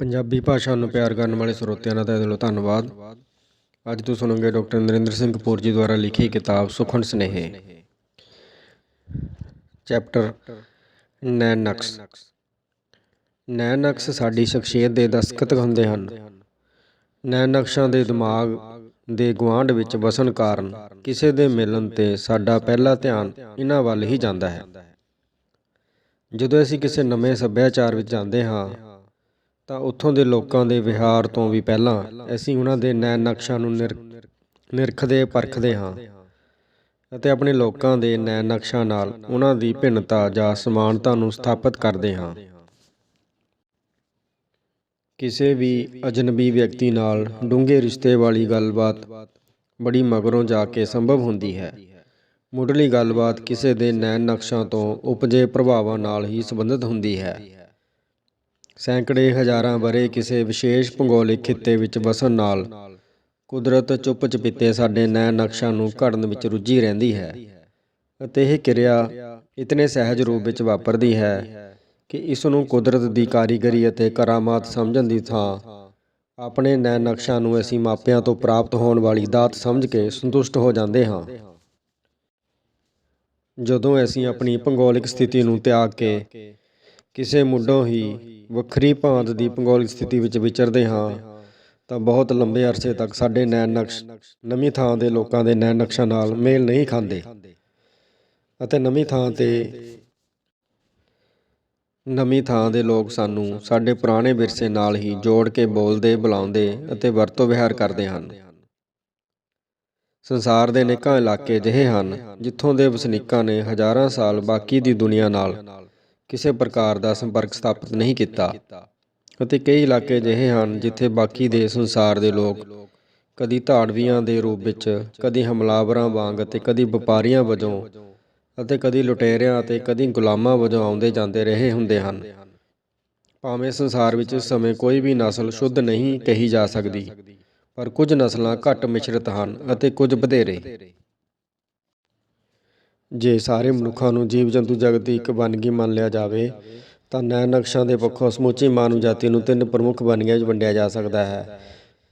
ਪੰਜਾਬੀ ਭਾਸ਼ਾ ਨੂੰ ਪਿਆਰ ਕਰਨ ਵਾਲੇ ਸਰੋਤਿਆਂ ਦਾ ਤਹਿ ਦਿਲੋਂ ਧੰਨਵਾਦ। ਅੱਜ ਤੁਸੀਂ ਸੁਣੋਗੇ ਡਾਕਟਰ ਨਰਿੰਦਰ ਸਿੰਘ ਕਪੂਰ ਜੀ ਦੁਆਰਾ ਲਿਖੀ ਕਿਤਾਬ ਸੁਖਨ ਸਨੇਹੇ। ਚੈਪਟਰ ਨੈਣ ਨਕਸ਼। ਨੈਣ ਸਾਡੀ ਸ਼ਖਸੀਅਤ ਦੇ ਦਸਤਖਤ ਹੁੰਦੇ ਹਨ। ਨੈਣ ਨਕਸ਼ਾਂ ਦੇ ਦਿਮਾਗ ਦੇ ਗੁਆਂਢ ਵਿੱਚ ਵਸਣ ਕਾਰਨ ਕਿਸੇ ਦੇ ਮਿਲਣ ਤੇ ਸਾਡਾ ਪਹਿਲਾ ਧਿਆਨ ਇਹਨਾਂ ਵੱਲ ਹੀ ਜਾਂਦਾ ਹੈ। ਜਦੋਂ ਅਸੀਂ ਕਿਸੇ ਨਵੇਂ ਸੱਭਿਆਚਾਰ ਵਿੱਚ ਜਾਂਦੇ ਹਾਂ ਤਾਂ ਉੱਥੋਂ ਦੇ ਲੋਕਾਂ ਦੇ ਵਿਹਾਰ ਤੋਂ ਵੀ ਪਹਿਲਾਂ ਅਸੀਂ ਉਹਨਾਂ ਦੇ ਨੈਣ ਨਕਸ਼ਾਂ ਨੂੰ ਨਿਰ- ਨਿਰਖਦੇ, ਪਰਖਦੇ ਹਾਂ ਅਤੇ ਆਪਣੇ ਲੋਕਾਂ ਦੇ ਨੈਣ ਨਕਸ਼ਾਂ ਨਾਲ ਉਹਨਾਂ ਦੀ ਭਿੰਨਤਾ ਜਾਂ ਸਮਾਨਤਾ ਨੂੰ ਸਥਾਪਿਤ ਕਰਦੇ ਹਾਂ। ਕਿਸੇ ਵੀ ਅਜਨਬੀ ਵਿਅਕਤੀ ਨਾਲ ਡੂੰਘੇ ਰਿਸ਼ਤੇ ਵਾਲੀ ਗੱਲਬਾਤ ਬੜੀ ਮਗਰੋਂ ਜਾ ਕੇ ਸੰਭਵ ਹੁੰਦੀ ਹੈ। ਮੁੱਢਲੀ ਗੱਲਬਾਤ ਕਿਸੇ ਦੇ ਨੈਣ ਨਕਸ਼ਾਂ ਤੋਂ ਉਪਜੇ ਪ੍ਰਭਾਵਾਂ ਨਾਲ ਹੀ ਸੰਬੰਧਿਤ ਹੁੰਦੀ ਹੈ। ਸੈਂਕੜੇ ਹਜ਼ਾਰਾਂ ਬਰੇ ਕਿਸੇ ਵਿਸ਼ੇਸ਼ ਭੂਗੋਲਿਕ ਖਿੱਤੇ ਵਿੱਚ ਵਸਣ ਨਾਲ ਕੁਦਰਤ ਚੁੱਪ ਚਪੀਤੇ ਸਾਡੇ ਨੈਣ ਨਕਸ਼ਾਂ ਨੂੰ ਘੜਨ ਵਿੱਚ ਰੁੱਝੀ ਰਹਿੰਦੀ ਹੈ ਅਤੇ ਇਹ ਕਿਰਿਆ ਇਤਨੇ ਸਹਿਜ ਰੂਪ ਵਿੱਚ ਵਾਪਰਦੀ ਹੈ ਕਿ ਇਸ ਨੂੰ ਕੁਦਰਤ ਦੀ ਕਾਰੀਗਰੀ ਅਤੇ ਕਰਾਮਾਤ ਸਮਝਣ ਦੀ ਥਾਂ ਆਪਣੇ ਨੈਣ ਨਕਸ਼ਾਂ ਨੂੰ ਅਸੀਂ ਮਾਪਿਆਂ ਤੋਂ ਪ੍ਰਾਪਤ ਹੋਣ ਵਾਲੀ ਦਾਤ ਸਮਝ ਕੇ ਸੰਤੁਸ਼ਟ ਹੋ ਜਾਂਦੇ ਹਾਂ। ਜਦੋਂ ਅਸੀਂ ਆਪਣੀ ਭੂਗੋਲਿਕ ਸਥਿਤੀ ਨੂੰ ਤਿਆਗ ਕੇ ਕਿਸੇ ਮੁੱਢੋਂ ਹੀ ਵੱਖਰੀ ਭਾਂਤ ਦੀ ਭੂਗੋਲਿਕ ਸਥਿਤੀ ਵਿੱਚ ਵਿਚਰਦੇ ਹਾਂ, ਤਾਂ ਬਹੁਤ ਲੰਬੇ ਅਰਸੇ ਤੱਕ ਸਾਡੇ ਨੈਣ ਨਕਸ਼ ਨਵੀਂ ਥਾਂ ਦੇ ਲੋਕਾਂ ਦੇ ਨੈਣ ਨਕਸ਼ਾਂ ਨਾਲ ਮੇਲ ਨਹੀਂ ਖਾਂਦੇ ਅਤੇ ਨਵੀਂ ਥਾਂ ਤੇ ਨਵੀਂ ਥਾਂ ਦੇ ਲੋਕ ਸਾਨੂੰ ਸਾਡੇ ਪੁਰਾਣੇ ਵਿਰਸੇ ਨਾਲ ਹੀ ਜੋੜ ਕੇ ਬੋਲਦੇ, ਬੁਲਾਉਂਦੇ ਅਤੇ ਵਰਤੋਂ ਵਿਹਾਰ ਕਰਦੇ ਹਨ। ਸੰਸਾਰ ਦੇ ਅਨੇਕਾਂ ਇਲਾਕੇ ਅਜਿਹੇ ਹਨ ਜਿੱਥੋਂ ਦੇ ਵਸਨੀਕਾਂ ਨੇ ਹਜ਼ਾਰਾਂ ਸਾਲ ਬਾਕੀ ਦੀ ਦੁਨੀਆ ਨਾਲ ਕਿਸੇ ਪ੍ਰਕਾਰ ਦਾ ਸੰਪਰਕ ਸਥਾਪਿਤ ਨਹੀਂ ਕੀਤਾ ਅਤੇ ਕਈ ਇਲਾਕੇ ਅਜਿਹੇ ਹਨ ਜਿੱਥੇ ਬਾਕੀ ਦੇ ਸੰਸਾਰ ਦੇ ਲੋਕ ਕਦੀ ਧਾੜਵੀਆਂ ਦੇ ਰੂਪ ਵਿੱਚ, ਕਦੀ ਹਮਲਾਵਰਾਂ ਵਾਂਗ ਅਤੇ ਕਦੀ ਵਪਾਰੀਆਂ ਵਜੋਂ ਅਤੇ ਕਦੀ ਲੁਟੇਰਿਆਂ ਅਤੇ ਕਦੀ ਗੁਲਾਮਾਂ ਵਜੋਂ ਆਉਂਦੇ ਜਾਂਦੇ ਰਹੇ ਹੁੰਦੇ ਹਨ। ਭਾਵੇਂ ਸੰਸਾਰ ਵਿੱਚ ਇਸ ਸਮੇਂ ਕੋਈ ਵੀ ਨਸਲ ਸ਼ੁੱਧ ਨਹੀਂ ਕਹੀ ਜਾ ਸਕਦੀ, ਪਰ ਕੁਝ ਨਸਲਾਂ ਘੱਟ ਮਿਸ਼ਰਿਤ ਹਨ ਅਤੇ ਕੁਝ ਵਧੇਰੇ। ਜੇ ਸਾਰੇ ਮਨੁੱਖਾਂ ਨੂੰ ਜੀਵ ਜੰਤੂ ਜਗਤ ਦੀ ਇੱਕ ਵੰਨਗੀ ਮੰਨ ਲਿਆ ਜਾਵੇ, ਤਾਂ ਨੈਣ ਨਕਸ਼ਾਂ ਦੇ ਪੱਖੋਂ ਸਮੁੱਚੀ ਮਾਨਵ ਜਾਤੀ ਨੂੰ ਤਿੰਨ ਪ੍ਰਮੁੱਖ ਵੰਨਗੀਆਂ ਵਿੱਚ ਵੰਡਿਆ ਜਾ ਸਕਦਾ ਹੈ,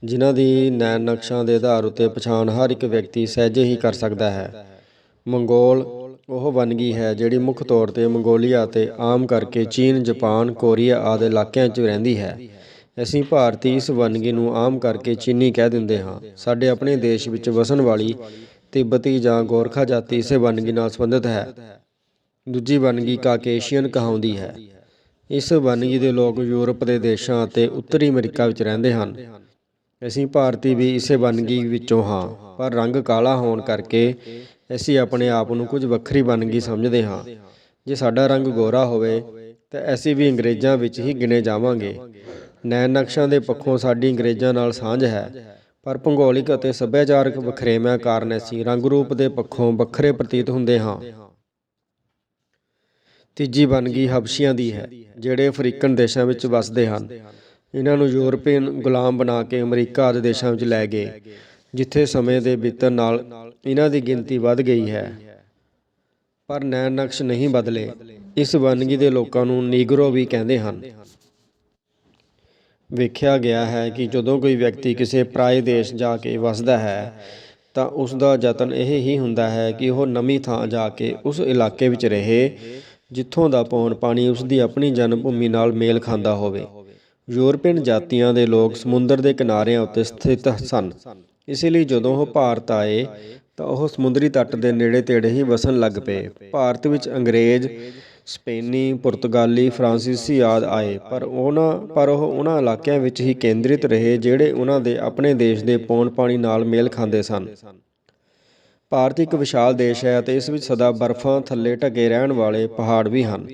ਜਿਨ੍ਹਾਂ ਦੀ ਨੈ ਨਕਸ਼ਾਂ ਦੇ ਆਧਾਰ ਉੱਤੇ ਪਛਾਣ ਹਰ ਇੱਕ ਵਿਅਕਤੀ ਸਹਿਜੇ ਹੀ ਕਰ ਸਕਦਾ ਹੈ। ਮੰਗੋਲ ਉਹ ਵੰਨਗੀ ਹੈ ਜਿਹੜੀ ਮੁੱਖ ਤੌਰ ਤੇ ਮੰਗੋਲੀਆ ਤੇ ਆਮ ਕਰਕੇ ਚੀਨ, ਜਾਪਾਨ, ਕੋਰੀਆ ਆਦਿ ਇਲਾਕਿਆਂ 'ਚ ਰਹਿੰਦੀ ਹੈ। ਅਸੀਂ ਭਾਰਤੀ ਇਸ ਵੰਨਗੀ ਨੂੰ ਆਮ ਕਰਕੇ ਚੀਨੀ ਕਹਿ ਦਿੰਦੇ ਹਾਂ। ਸਾਡੇ ਆਪਣੇ ਦੇਸ਼ ਵਿੱਚ ਵਸਣ ਵਾਲੀ ਤਿੱਬਤੀ ਜਾਂ ਗੋਰਖਾ ਜਾਤੀ ਇਸੇ ਵੰਨਗੀ ਨਾਲ ਸੰਬੰਧਿਤ ਹੈ। ਦੂਜੀ ਵੰਨਗੀ ਕਾਕੇਸ਼ੀਅਨ ਕਹਾਉਂਦੀ ਹੈ। ਇਸ ਵੰਨਗੀ ਦੇ ਲੋਕ ਯੂਰਪ ਦੇ ਦੇਸ਼ਾਂ ਅਤੇ ਉੱਤਰੀ ਅਮਰੀਕਾ ਵਿੱਚ ਰਹਿੰਦੇ ਹਨ। ਅਸੀਂ ਭਾਰਤੀ ਵੀ ਇਸੇ ਵੰਨਗੀ ਵਿੱਚੋਂ ਹਾਂ, ਪਰ ਰੰਗ ਕਾਲਾ ਹੋਣ ਕਰਕੇ ਅਸੀਂ ਆਪਣੇ ਆਪ ਨੂੰ ਕੁਝ ਵੱਖਰੀ ਵੰਨਗੀ ਸਮਝਦੇ ਹਾਂ। ਜੇ ਸਾਡਾ ਰੰਗ ਗੋਰਾ ਹੋਵੇ, ਤਾਂ ਅਸੀਂ ਵੀ ਅੰਗਰੇਜ਼ਾਂ ਵਿੱਚ ਹੀ ਗਿਣੇ ਜਾਵਾਂਗੇ। ਨੈਣ ਨਕਸ਼ਾਂ ਦੇ ਪੱਖੋਂ ਸਾਡੀ ਅੰਗਰੇਜ਼ਾਂ ਨਾਲ ਸਾਂਝ ਹੈ। ਪਰ ਭੂਗੋਲਿਕ ਅਤੇ ਸੱਭਿਆਚਾਰਕ ਵਖਰੇਵਿਆਂ ਕਾਰਨ ਅਸੀਂ ਰੰਗ ਰੂਪ ਦੇ ਪੱਖੋਂ ਵੱਖਰੇ ਪ੍ਰਤੀਤ ਹੁੰਦੇ ਹਾਂ। ਤੀਜੀ ਵੰਨਗੀ ਹਬਸ਼ੀਆਂ ਦੀ ਹੈ, ਜਿਹੜੇ ਅਫਰੀਕਨ ਦੇਸ਼ਾਂ ਵਿੱਚ ਵੱਸਦੇ ਹਨ। ਇਹਨਾਂ ਨੂੰ ਯੂਰਪੀਅਨ ਗੁਲਾਮ ਬਣਾ ਕੇ ਅਮਰੀਕਾ ਆਦਿ ਦੇਸ਼ਾਂ ਵਿੱਚ ਲੈ ਗਏ, ਜਿੱਥੇ ਸਮੇਂ ਦੇ ਬੀਤਣ ਨਾਲ ਇਹਨਾਂ ਦੀ ਗਿਣਤੀ ਵੱਧ ਗਈ ਹੈ। ਪਰ ਨੈਣ ਨਕਸ਼ ਨਹੀਂ ਬਦਲੇ, ਇਸ ਵੰਨਗੀ ਦੇ ਲੋਕਾਂ ਨੂੰ ਨੀਗਰੋ ਵੀ ਕਹਿੰਦੇ ਹਨ। ਵੇਖਿਆ ਗਿਆ ਹੈ ਕਿ ਜਦੋਂ ਕੋਈ ਵਿਅਕਤੀ ਕਿਸੇ ਪਰਾਏ ਦੇਸ਼ ਜਾ ਕੇ ਵਸਦਾ ਹੈ, ਤਾਂ ਉਸ ਦਾ ਯਤਨ ਇਹ ਹੀ ਹੁੰਦਾ ਹੈ ਕਿ ਉਹ ਨਵੀਂ ਥਾਂ ਜਾ ਕੇ ਉਸ ਇਲਾਕੇ ਵਿੱਚ ਰਹੇ, ਜਿੱਥੋਂ ਦਾ ਪੌਣ ਪਾਣੀ ਉਸ ਦੀ ਆਪਣੀ ਜਨਮ ਭੂਮੀ ਨਾਲ ਮੇਲ ਖਾਂਦਾ ਹੋਵੇ। ਯੂਰਪੀਅਨ ਜਾਤੀਆਂ ਦੇ ਲੋਕ ਸਮੁੰਦਰ ਦੇ ਕਿਨਾਰਿਆਂ ਉੱਤੇ ਸਥਿਤ ਸਨ। ਇਸ ਲਈ ਜਦੋਂ ਉਹ ਭਾਰਤ ਆਏ, ਤਾਂ ਉਹ ਸਮੁੰਦਰੀ ਤੱਟ ਦੇ ਨੇੜੇ ਤੇੜੇ ਹੀ ਵਸਣ ਲੱਗ ਪਏ। ਭਾਰਤ ਵਿੱਚ ਅੰਗਰੇਜ਼ ਸਪੇਨੀ, ਪੁਰਤਗਾਲੀ, ਫਰਾਂਸੀਸੀ ਆਦਿ ਆਏ। ਪਰ ਉਹਨਾਂ, ਪਰ ਉਹ ਉਹਨਾਂ ਇਲਾਕਿਆਂ ਵਿੱਚ ਹੀ ਕੇਂਦਰਿਤ ਰਹੇ, ਜਿਹੜੇ ਉਹਨਾਂ ਦੇ ਆਪਣੇ ਦੇਸ਼ ਦੇ ਪੌਣ ਪਾਣੀ ਨਾਲ ਮੇਲ ਖਾਂਦੇ ਸਨ। ਭਾਰਤ ਇੱਕ ਵਿਸ਼ਾਲ ਦੇਸ਼ ਹੈ ਅਤੇ ਇਸ ਵਿੱਚ ਸਦਾ ਬਰਫ਼ਾਂ ਥੱਲੇ ਢਕੇ ਰਹਿਣ ਵਾਲੇ ਪਹਾੜ ਵੀ ਹਨ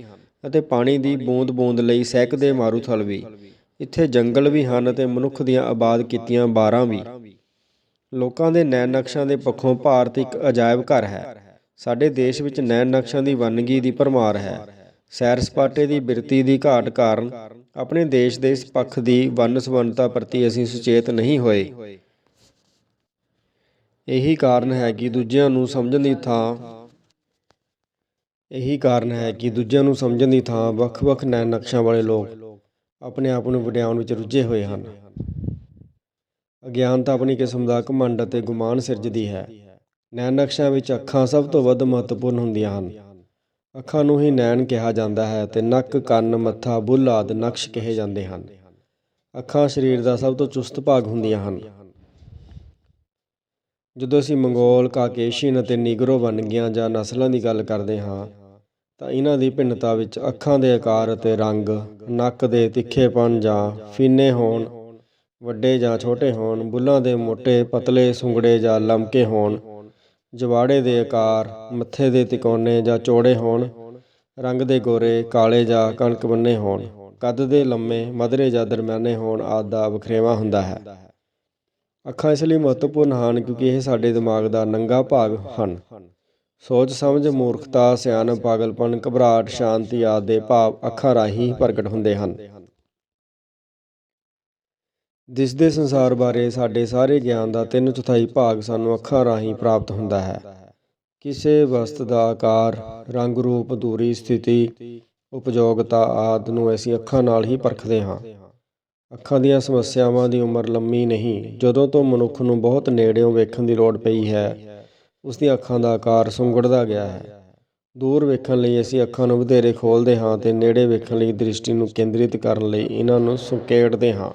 ਅਤੇ ਪਾਣੀ ਦੀ ਬੂੰਦ-ਬੂੰਦ ਲਈ ਸਹਿਕਦੇ ਮਾਰੂਥਲ ਵੀ। ਇੱਥੇ ਜੰਗਲ ਵੀ ਹਨ ਅਤੇ ਮਨੁੱਖ ਦੀਆਂ ਆਬਾਦ ਕੀਤੀਆਂ ਬਾਰਾਂ ਵੀ। ਲੋਕਾਂ ਦੇ ਨੈਣ ਨਕਸ਼ਾਂ ਦੇ ਪੱਖੋਂ ਭਾਰਤ ਇੱਕ ਅਜਾਇਬ ਘਰ ਹੈ। ਸਾਡੇ ਦੇਸ਼ ਵਿੱਚ ਨੈਣ ਨਕਸ਼ਾਂ ਦੀ ਵੰਨਗੀ ਦੀ ਭਰਮਾਰ ਹੈ। ਸੈਰ ਸਪਾਟੇ ਦੀ ਬਿਰਤੀ ਦੀ ਘਾਟ ਕਾਰਨ ਆਪਣੇ ਦੇਸ਼ ਦੇ ਇਸ ਪੱਖ ਦੀ ਵੰਨ ਸੁਵੰਨਤਾ ਪ੍ਰਤੀ ਅਸੀਂ ਸੁਚੇਤ ਨਹੀਂ ਹੋਏ। ਇਹੀ ਕਾਰਨ ਹੈ ਕਿ ਦੂਜਿਆਂ ਨੂੰ ਸਮਝਣ ਦੀ ਥਾਂ ਇਹੀ ਕਾਰਨ ਹੈ ਕਿ ਦੂਜਿਆਂ ਨੂੰ ਸਮਝਣ ਦੀ ਥਾਂ ਵੱਖ-ਵੱਖ ਨੈਣ ਨਕਸ਼ਾਂ ਵਾਲੇ ਲੋਕ ਆਪਣੇ ਆਪ ਨੂੰ ਵਡਿਆਉਣ ਵਿੱਚ ਰੁੱਝੇ ਹੋਏ ਹਨ। ਅਗਿਆਨਤਾ ਆਪਣੀ ਕਿਸਮ ਦਾ ਘਮੰਡ ਅਤੇ ਗੁਮਾਨ ਸਿਰਜਦੀ ਹੈ। ਨੈਣ ਨਕਸ਼ਿਆਂ ਵਿੱਚ ਅੱਖਾਂ ਸਭ ਤੋਂ ਵੱਧ ਮਹੱਤਵਪੂਰਨ ਹੁੰਦੀਆਂ ਹਨ। ਅੱਖਾਂ ਨੂੰ ਹੀ ਨੈਣ ਕਿਹਾ ਜਾਂਦਾ ਹੈ ਤੇ ਨੱਕ, ਕੰਨ, ਮੱਥਾ, ਬੁੱਲ ਆਦਿ ਨਕਸ਼ ਕਹੇ ਜਾਂਦੇ ਹਨ। ਅੱਖਾਂ ਸਰੀਰ ਦਾ ਸਭ ਤੋਂ ਚੁਸਤ ਭਾਗ ਹੁੰਦੀਆਂ ਹਨ। ਜਦੋਂ ਅਸੀਂ ਮੰਗੋਲ, ਕਾਕੇਸ਼ੀਅਨ ਅਤੇ ਨੀਗਰੋ ਵੰਨਗੀਆਂ ਜਾਂ ਨਸਲਾਂ ਦੀ ਗੱਲ ਕਰਦੇ ਹਾਂ, ਤਾਂ ਇਹਨਾਂ ਦੀ ਭਿੰਨਤਾ ਵਿੱਚ ਅੱਖਾਂ ਦੇ ਆਕਾਰ ਅਤੇ ਰੰਗ, ਨੱਕ ਦੇ ਤਿੱਖੇਪਣ ਜਾਂ ਫੀਨੇ ਹੋਣ, ਵੱਡੇ ਜਾਂ ਛੋਟੇ ਹੋਣ, ਬੁੱਲਾਂ ਦੇ ਮੋਟੇ, ਪਤਲੇ, ਸੁੰਗੜੇ ਜਾਂ ਲਮਕੇ ਹੋਣ ਜਵਾੜੇ ਦੇ ਆਕਾਰ, ਮੱਥੇ ਦੇ ਤਿਕੋਣੇ ਜਾਂ ਚੌੜੇ ਹੋਣ, ਰੰਗ ਦੇ ਗੋਰੇ, ਕਾਲੇ ਜਾਂ ਕਣਕ ਬੰਨੇ ਹੋਣ, ਕੱਦ ਦੇ ਲੰਮੇ, ਮਧਰੇ ਜਾਂ ਦਰਮਿਆਨੇ ਹੋਣ ਆਦਿ ਦਾ ਵਖਰੇਵਾ ਹੁੰਦਾ ਹੈ। ਅੱਖਾਂ ਇਸ ਲਈ ਮਹੱਤਵਪੂਰਨ ਹਨ ਕਿਉਂਕਿ ਇਹ ਸਾਡੇ ਦਿਮਾਗ ਦਾ ਨੰਗਾ ਭਾਗ ਹਨ। ਸੋਚ, ਸਮਝ, ਮੂਰਖਤਾ, ਸਿਆਣਪ, ਪਾਗਲਪਨ, ਘਬਰਾਹਟ, ਸ਼ਾਂਤੀ ਆਦਿ ਦੇ ਭਾਵ ਅੱਖਾਂ ਰਾਹੀਂ ਪ੍ਰਗਟ ਹੁੰਦੇ ਹਨ। ਦਿਸਦੇ ਸੰਸਾਰ ਬਾਰੇ ਸਾਡੇ ਸਾਰੇ ਗਿਆਨ ਦਾ ਤਿੰਨ ਚੌਥਾਈ ਭਾਗ ਸਾਨੂੰ ਅੱਖਾਂ ਰਾਹੀਂ ਪ੍ਰਾਪਤ ਹੁੰਦਾ ਹੈ। ਕਿਸੇ ਵਸਤ ਦਾ ਆਕਾਰ, ਰੰਗ ਰੂਪ, ਦੂਰੀ, ਸਥਿਤੀ, ਉਪਯੋਗਤਾ ਆਦਿ ਨੂੰ ਅਸੀਂ ਅੱਖਾਂ ਨਾਲ ਹੀ ਪਰਖਦੇ ਹਾਂ। ਅੱਖਾਂ ਦੀਆਂ ਸਮੱਸਿਆਵਾਂ ਦੀ ਉਮਰ ਲੰਮੀ ਨਹੀਂ, ਜਦੋਂ ਤੋਂ ਮਨੁੱਖ ਨੂੰ ਬਹੁਤ ਨੇੜਿਓਂ ਵੇਖਣ ਦੀ ਲੋੜ ਪਈ ਹੈ ਉਸ ਦੀਆਂ ਅੱਖਾਂ ਦਾ ਆਕਾਰ ਸੁੰਗੜਦਾ ਗਿਆ ਹੈ। ਦੂਰ ਵੇਖਣ ਲਈ ਅਸੀਂ ਅੱਖਾਂ ਨੂੰ ਵਧੇਰੇ ਖੋਲ੍ਹਦੇ ਹਾਂ ਤੇ ਨੇੜੇ ਵੇਖਣ ਲਈ ਦ੍ਰਿਸ਼ਟੀ ਨੂੰ ਕੇਂਦਰਿਤ ਕਰਨ ਲਈ ਇਹਨਾਂ ਨੂੰ ਸੁਕੇੜਦੇ ਹਾਂ।